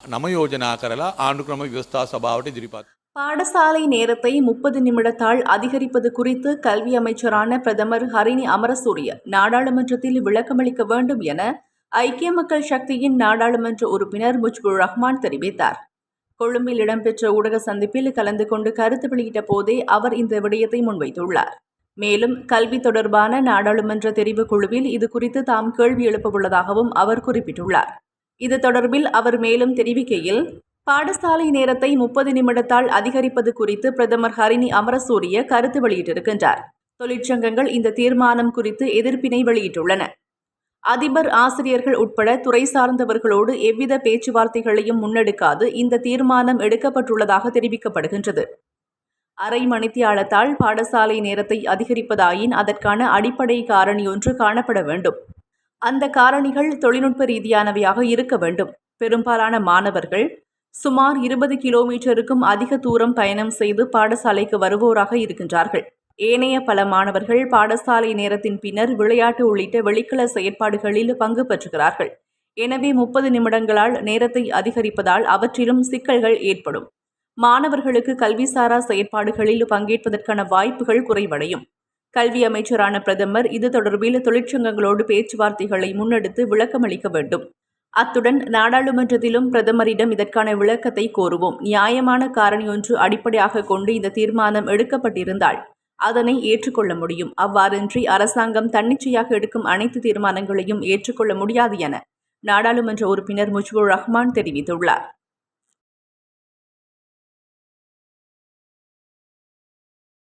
නම යෝජනා කරලා ආණ්ඩුක්‍රම ව්‍යවස්ථා සභාවට ඉදිරිපත්. பாடசாலை நேரத்தை முப்பது நிமிடத்தால் அதிகரிப்பது குறித்து கல்வி அமைச்சரான பிரதமர் ஹரிணி அமரசூரிய நாடாளுமன்றத்தில் விளக்கமளிக்க வேண்டும் என ஐக்கிய மக்கள் சக்தியின் நாடாளுமன்ற உறுப்பினர் முஜ்புர் ரஹ்மான் தெரிவித்தார் கொழும்பில் இடம்பெற்ற ஊடக சந்திப்பில் கலந்து கொண்டு கருத்து வெளியிட்ட போதே அவர் இந்த விடயத்தை முன்வைத்துள்ளார் மேலும் கல்வி தொடர்பான நாடாளுமன்ற தெரிவுக் குழுவில் இது குறித்து தாம் கேள்வி எழுப்பவுள்ளதாகவும் அவர் குறிப்பிட்டுள்ளார் இது தொடர்பில் அவர் மேலும் தெரிவிக்கையில் பாடசாலை நேரத்தை முப்பது நிமிடத்தால் அதிகரிப்பது குறித்து பிரதமர் ஹரிணி அமரசூரிய கருத்து வெளியிட்டிருக்கின்றார். தொழிற்சங்கங்கள் இந்த தீர்மானம் குறித்து எதிர்ப்பினை வெளியிட்டுள்ளன. அதிபர் ஆசிரியர்கள் உட்பட துறை சார்ந்தவர்களோடு எவ்வித பேச்சுவார்த்தைகளையும் முன்னெடுக்காது இந்த தீர்மானம் எடுக்கப்பட்டுள்ளதாக தெரிவிக்கப்படுகின்றது. அரை மணித்தியாலத்தால் பாடசாலை நேரத்தை அதிகரிப்பதாயின் அதற்கான அடிப்படை காரணி ஒன்று காணப்பட வேண்டும். அந்த காரணிகள் தொழில்நுட்ப ரீதியானவையாக இருக்க வேண்டும். பெரும்பாலான மாணவர்கள் சுமார் இருபது கிலோமீட்டருக்கும் அதிக தூரம் பயணம் செய்து பாடசாலைக்கு வருவோராக இருக்கின்றார்கள். ஏனைய பல மாணவர்கள் பாடசாலை நேரத்தின் பின்னர் விளையாட்டு உள்ளிட்ட வெளிக்கல செயற்பாடுகளில் பங்கு பெற்றுகிறார்கள். எனவே முப்பது நிமிடங்களால் நேரத்தை அதிகரிப்பதால் அவற்றிலும் சிக்கல்கள் ஏற்படும். மாணவர்களுக்கு கல்விசாரா செயற்பாடுகளில் பங்கேற்பதற்கான வாய்ப்புகள் குறைவடையும். கல்வி அமைச்சரான பிரதமர் இது தொடர்பில் தொழிற்சங்கங்களோடு பேச்சுவார்த்தைகளை முன்னெடுத்து விளக்கமளிக்க வேண்டும். அத்துடன் நாடாளுமன்றத்திலும் பிரதமரிடம் இதற்கான விளக்கத்தை கோருவோம். நியாயமான காரணி ஒன்று அடிப்படையாக கொண்டு இந்த தீர்மானம் எடுக்கப்பட்டிருந்தால் அதனை ஏற்றுக்கொள்ள முடியும். அவ்வாறின்றி அரசாங்கம் தன்னிச்சையாக எடுக்கும் அனைத்து தீர்மானங்களையும் ஏற்றுக்கொள்ள முடியாது என நாடாளுமன்ற உறுப்பினர் முஜ்புர் ரஹ்மான் தெரிவித்துள்ளார்.